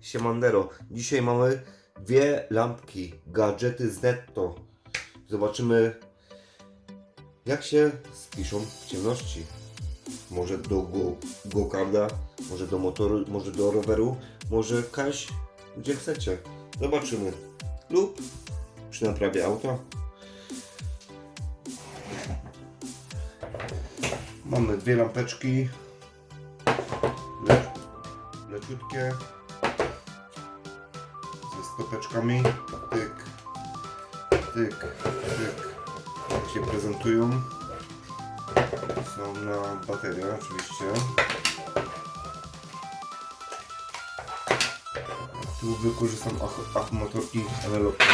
Siemandero. Dzisiaj mamy dwie lampki, gadżety z netto. Zobaczymy jak się spiszą w ciemności. Może do go, go-karda, może do motoru, może do roweru, może kaś gdzie chcecie. Zobaczymy. Lub przy naprawie auta. Mamy dwie lampeczki. Le, leciutkie. Ze stopeczkami. Tyk, tyk, tyk. Tak się prezentują. Są na baterię oczywiście. Tu wykorzystam akumulatorki analogii.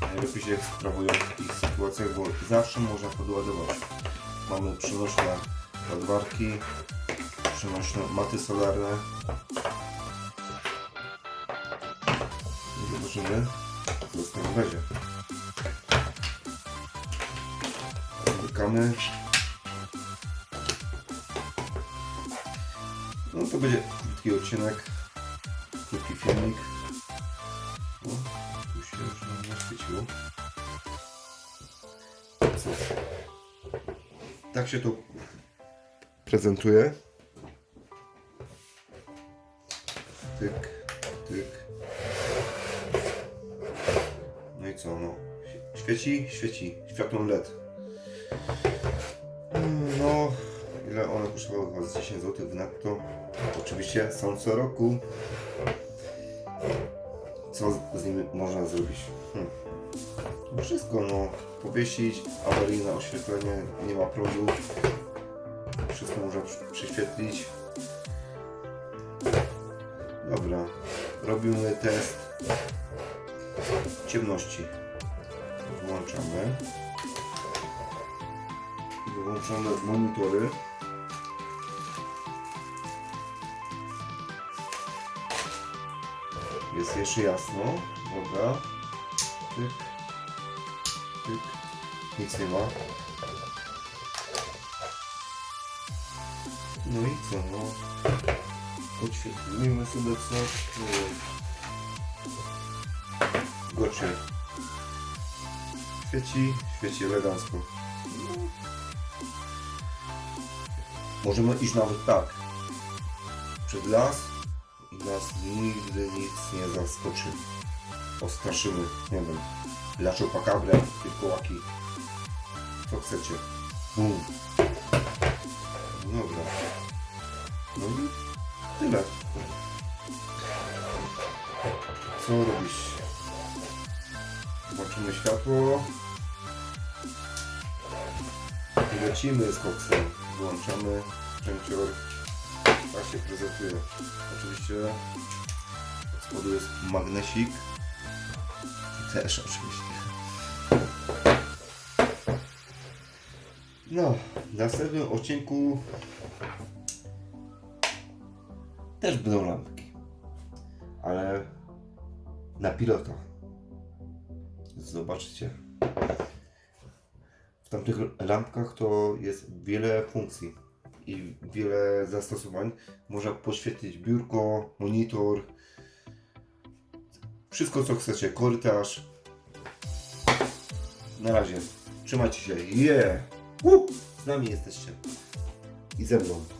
Najlepiej się sprawują w takich sytuacjach, bo zawsze można podładować. Mamy przenośne ładowarki, przenośne maty solarne. I zobaczymy, co z tego będzie. Zamykamy. No to będzie krótki odcinek, krótki filmik. O, tu się już naświeciło. Cóż, tak się to prezentuje. Tyk, tyk. No i co, no. Świeci, świeci, światłem LED. No, ile one kosztowały? Z 10 zł w netto. Oczywiście są co roku. Co z- nimi można zrobić? Hmm. Wszystko, no. Powiesić, awaryjne oświetlenie, nie ma prądu. Wszystko można przy- przyświetlić. Dobra, robimy test ciemności. Włączamy. Wyłączamy monitory. Jest jeszcze jasno. Dobra. Tyk. Tyk. Nic nie ma. No i co, no. Podświetlimy sobie coś. Gocie. Świeci, świeci elegancko. Możemy iść nawet tak. Przed las i nas nigdy nic nie zaskoczy. Ostraszymy, nie wiem, laczopakabrę, wilkołaki, co chcecie. Bum. Dobra. No i tyle. Co robisz? Zobaczymy światło. I lecimy z koksem. Włączamy szczęcior. Tak się prezentuje. Oczywiście od spodu jest magnesik. Też oczywiście. No, w następnym odcinku też będą lampki. Ale na pilota. Zobaczcie. W tamtych lampkach to jest wiele funkcji i wiele zastosowań. Można poświetlić biurko, monitor, wszystko co chcecie, korytarz. Na razie, trzymajcie się, yeah! Uh! Z nami jesteście i ze mną.